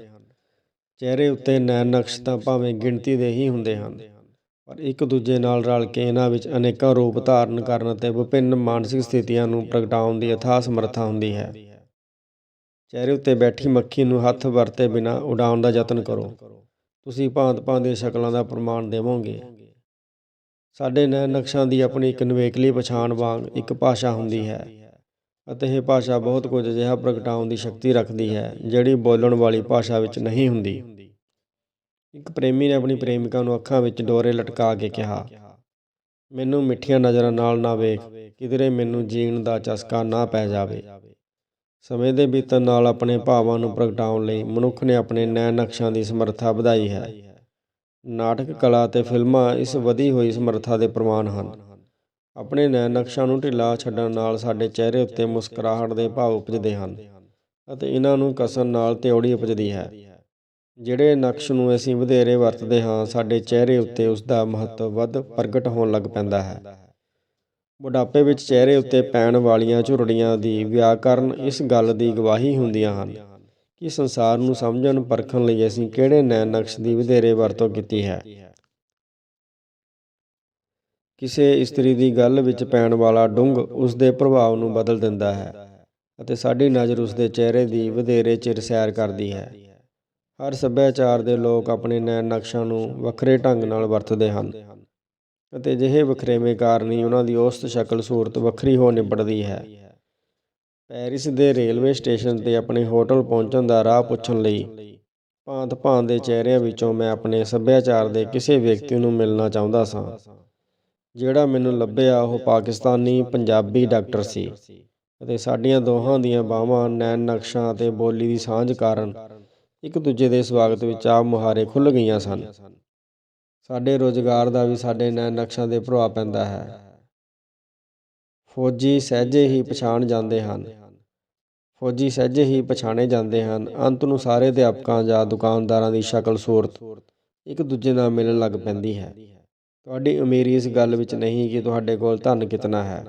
ਚਿਹਰੇ ਉੱਤੇ ਨੈਣ ਨਕਸ਼ ਤਾਂ ਭਾਵੇਂ ਗਿਣਤੀ ਦੇ ਹੀ ਹੁੰਦੇ ਹਨ, ਪਰ ਇੱਕ ਦੂਜੇ ਨਾਲ ਰਲ ਕੇ ਇਹਨਾਂ ਵਿੱਚ ਅਨੇਕਾਂ ਰੂਪ ਧਾਰਨ ਕਰਨ ਅਤੇ ਵਿਭਿੰਨ ਮਾਨਸਿਕ ਸਥਿਤੀਆਂ ਨੂੰ ਪ੍ਰਗਟਾਉਣ ਦੀ ਅਥਾਹ ਸਮਰੱਥਾ ਹੁੰਦੀ ਹੈ। ਚਿਹਰੇ ਉੱਤੇ ਬੈਠੀ ਮੱਖੀ ਨੂੰ ਹੱਥ ਵਰਤੇ ਬਿਨਾ ਉਡਾਉਣ ਦਾ ਯਤਨ ਕਰੋ। ਤੁਸੀਂ ਭਾਂਤ-ਭਾਂਤ ਦੀਆਂ ਸ਼ਕਲਾਂ ਦਾ ਪ੍ਰਮਾਣ ਦੇਵੋਗੇ। ਸਾਡੇ ਨੈਣ ਨਕਸ਼ਾਂ ਦੀ ਆਪਣੀ ਇੱਕ ਨਿਵੇਕਲੀ ਪਛਾਣ ਵਾਂਗ ਇੱਕ ਭਾਸ਼ਾ ਹੁੰਦੀ ਹੈ ਅਤੇ ਇਹ ਭਾਸ਼ਾ ਬਹੁਤ ਕੁਝ ਅਜਿਹਾ ਪ੍ਰਗਟਾਉਣ ਦੀ ਸ਼ਕਤੀ ਰੱਖਦੀ ਹੈ ਜਿਹੜੀ ਬੋਲਣ ਵਾਲੀ ਭਾਸ਼ਾ ਵਿੱਚ ਨਹੀਂ ਹੁੰਦੀ। ਇੱਕ ਪ੍ਰੇਮੀ ਨੇ ਆਪਣੀ ਪ੍ਰੇਮਿਕਾ ਨੂੰ ਅੱਖਾਂ ਵਿੱਚ ਡੋਰੇ ਲਟਕਾ ਕੇ ਕਿਹਾ, ਮੈਨੂੰ ਮਿੱਠੀਆਂ ਨਜ਼ਰਾਂ ਨਾਲ ਨਾ ਵੇਖ, ਕਿਧਰੇ ਮੈਨੂੰ ਜੀਣ ਦਾ ਚਸਕਾ ਨਾ ਪੈ ਜਾਵੇ। ਸਮੇਂ ਦੇ ਬੀਤਣ ਨਾਲ ਆਪਣੇ ਭਾਵਾਂ ਨੂੰ ਪ੍ਰਗਟਾਉਣ ਲਈ ਮਨੁੱਖ ਨੇ ਆਪਣੇ ਨੈਣ ਨਕਸ਼ਾਂ ਦੀ ਸਮਰੱਥਾ ਵਧਾਈ ਹੈ। ਨਾਟਕ, ਕਲਾ ਅਤੇ ਫਿਲਮਾਂ ਇਸ ਵਧੀ ਹੋਈ ਸਮਰੱਥਾ ਦੇ ਪ੍ਰਮਾਣ ਹਨ। ਆਪਣੇ ਨੈਣ ਨਕਸ਼ਾਂ ਨੂੰ ਢਿੱਲਾ ਛੱਡਣ ਨਾਲ ਸਾਡੇ ਚਿਹਰੇ ਉੱਤੇ ਮੁਸਕਰਾਹਟ ਦੇ ਭਾਵ ਉਪਜਦੇ ਹਨ ਅਤੇ ਇਹਨਾਂ ਨੂੰ ਕਸਣ ਨਾਲ ਤਿਉੜੀ ਉਪਜਦੀ ਹੈ। ਜਿਹੜੇ ਨਕਸ਼ ਨੂੰ ਅਸੀਂ ਵਧੇਰੇ ਵਰਤਦੇ ਹਾਂ, ਸਾਡੇ ਚਿਹਰੇ ਉੱਤੇ ਉਸ ਦਾ ਮਹੱਤਵ ਵੱਧ ਪ੍ਰਗਟ ਹੋਣ ਲੱਗ ਪੈਂਦਾ ਹੈ। ਬੁਢਾਪੇ ਵਿੱਚ ਚਿਹਰੇ ਉੱਤੇ ਪੈਣ ਵਾਲੀਆਂ ਝੁਰੜੀਆਂ ਦੀ ਵਿਆਕਰਨ ਇਸ ਗੱਲ ਦੀ ਗਵਾਹੀ ਹੁੰਦੀਆਂ ਹਨ ਕਿ ਸੰਸਾਰ ਨੂੰ ਸਮਝਣ ਪਰਖਣ ਲਈ ਅਸੀਂ ਕਿਹੜੇ ਨੈਣ ਨਕਸ਼ ਦੀ ਵਧੇਰੇ ਵਰਤੋਂ ਕੀਤੀ ਹੈ। ਕਿਸੇ ਇਸਤਰੀ ਦੀ ਗੱਲ ਵਿੱਚ ਪੈਣ ਵਾਲਾ ਡੁੰਗ ਉਸ ਦੇ ਪ੍ਰਭਾਵ ਨੂੰ ਬਦਲ ਦਿੰਦਾ ਹੈ ਅਤੇ ਸਾਡੀ ਨਜ਼ਰ ਉਸ ਦੇ ਚਿਹਰੇ ਦੀ ਵਧੇਰੇ ਚਿਰ ਸੈਰ ਕਰਦੀ ਹੈ। ਹਰ ਸੱਭਿਆਚਾਰ ਦੇ ਲੋਕ ਆਪਣੇ ਨੈਣ ਨਕਸ਼ਾਂ ਨੂੰ ਵੱਖਰੇ ਢੰਗ ਨਾਲ ਵਰਤਦੇ ਹਨ। ਅਤੇ ਅਜਿਹੇ ਵਖਰੇਵੇਂ ਕਾਰਨ ਹੀ ਉਹਨਾਂ ਦੀ ਔਸਤ ਸ਼ਕਲ ਸੂਰਤ ਵੱਖਰੀ ਹੋ ਨਿਬੜਦੀ ਹੈ। ਪੈਰਿਸ ਦੇ ਰੇਲਵੇ ਸਟੇਸ਼ਨ ਤੇ ਆਪਣੇ ਹੋਟਲ ਪਹੁੰਚਣ ਦਾ ਰਾਹ ਪੁੱਛਣ ਲਈ ਭਾਂਤ-ਭਾਂਤ ਦੇ ਚਿਹਰਿਆਂ ਵਿੱਚੋਂ ਮੈਂ ਆਪਣੇ ਸੱਭਿਆਚਾਰ ਦੇ ਕਿਸੇ ਵਿਅਕਤੀ ਨੂੰ ਮਿਲਣਾ ਚਾਹੁੰਦਾ ਸਾਂ, ਜਿਹੜਾ ਮੈਨੂੰ ਲੱਭਿਆ ਉਹ ਪਾਕਿਸਤਾਨੀ ਪੰਜਾਬੀ ਡਾਕਟਰ ਸੀ ਅਤੇ ਸਾਡੀਆਂ ਦੋਹਾਂ ਦੀਆਂ ਬਾਹਾਂ ਨੈਣ ਨਕਸ਼ਾਂ ਅਤੇ ਬੋਲੀ ਦੀ ਸਾਂਝ ਕਾਰਨ ਇੱਕ ਦੂਜੇ ਦੇ ਸਵਾਗਤ ਵਿੱਚ ਆਪ ਮੁਹਾਰੇ ਖੁੱਲ੍ਹ ਗਈਆਂ ਸਨ। ਸਾਡੇ ਰੁਜ਼ਗਾਰ ਦਾ ਵੀ ਸਾਡੇ ਨੈਣ ਨਕਸ਼ਾਂ ਦੇ ਪ੍ਰਭਾਵ ਪੈਂਦਾ ਹੈ। ਫੌਜੀ ਸਹਿਜੇ ਹੀ ਪਛਾਣ ਜਾਂਦੇ ਹਨ। ਫੌਜੀ ਸਹਿਜੇ ਹੀ ਪਛਾਣੇ ਜਾਂਦੇ ਹਨ। ਅੰਤ ਨੂੰ ਸਾਰੇ ਅਧਿਆਪਕਾਂ ਜਾਂ ਦੁਕਾਨਦਾਰਾਂ ਦੀ ਸ਼ਕਲ ਸੂਰਤ ਇੱਕ ਦੂਜੇ ਨਾਲ ਮਿਲਣ ਲੱਗ ਪੈਂਦੀ ਹੈ। ਤੁਹਾਡੀ ਅਮੀਰੀ ਇਸ ਗੱਲ ਵਿੱਚ ਨਹੀਂ ਕਿ ਤੁਹਾਡੇ ਕੋਲ ਧਨ ਕਿਤਨਾ ਹੈ।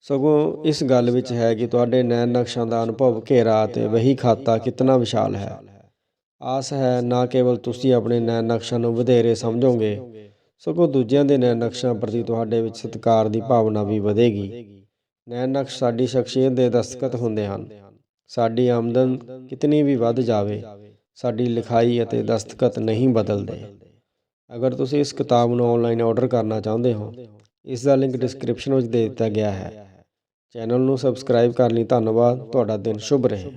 ਸਗੋਂ ਇਸ ਗੱਲ ਵਿੱਚ ਹੈ ਕਿ ਤੁਹਾਡੇ ਨੈਣ ਨਕਸ਼ਾਂ ਦਾ ਅਨੁਭਵ ਘੇਰਾ ਅਤੇ ਵਹੀ ਖਾਤਾ ਕਿਤਨਾ ਵਿਸ਼ਾਲ ਹੈ। ਆਸ ਹੈ ਨਾ ਕੇਵਲ ਤੁਸੀਂ ਆਪਣੇ ਨੈਣ ਨਕਸ਼ਾਂ ਨੂੰ ਵਧੇਰੇ ਸਮਝੋਗੇ, ਸਗੋਂ ਦੂਜਿਆਂ ਦੇ ਨੈਣ ਨਕਸ਼ਾਂ ਪ੍ਰਤੀ ਤੁਹਾਡੇ ਵਿੱਚ ਸਤਿਕਾਰ ਦੀ ਭਾਵਨਾ ਵੀ ਵਧੇਗੀ। ਨੈਣ ਨਕਸ਼ ਸਾਡੀ ਸ਼ਖਸੀਅਤ ਦੇ ਦਸਤਖਤ ਹੁੰਦੇ ਹਨ। ਸਾਡੀ ਆਮਦਨ ਕਿਤਨੀ ਵੀ ਵੱਧ ਜਾਵੇ, ਸਾਡੀ ਲਿਖਾਈ ਅਤੇ ਦਸਤਖਤ ਨਹੀਂ ਬਦਲਦੇ। ਅਗਰ ਤੁਸੀਂ ਇਸ ਕਿਤਾਬ ਨੂੰ ਆਨਲਾਈਨ ਆਰਡਰ ਕਰਨਾ ਚਾਹੁੰਦੇ ਹੋ, ਇਸ ਦਾ ਲਿੰਕ ਡਿਸਕ੍ਰਿਪਸ਼ਨ ਵਿੱਚ ਦੇ ਦਿੱਤਾ ਗਿਆ ਹੈ। ਚੈਨਲ ਨੂੰ ਸਬਸਕ੍ਰਾਈਬ ਕਰਨ ਲਈ। ਧੰਨਵਾਦ। ਤੁਹਾਡਾ ਦਿਨ ਸ਼ੁਭ ਰਹੇ।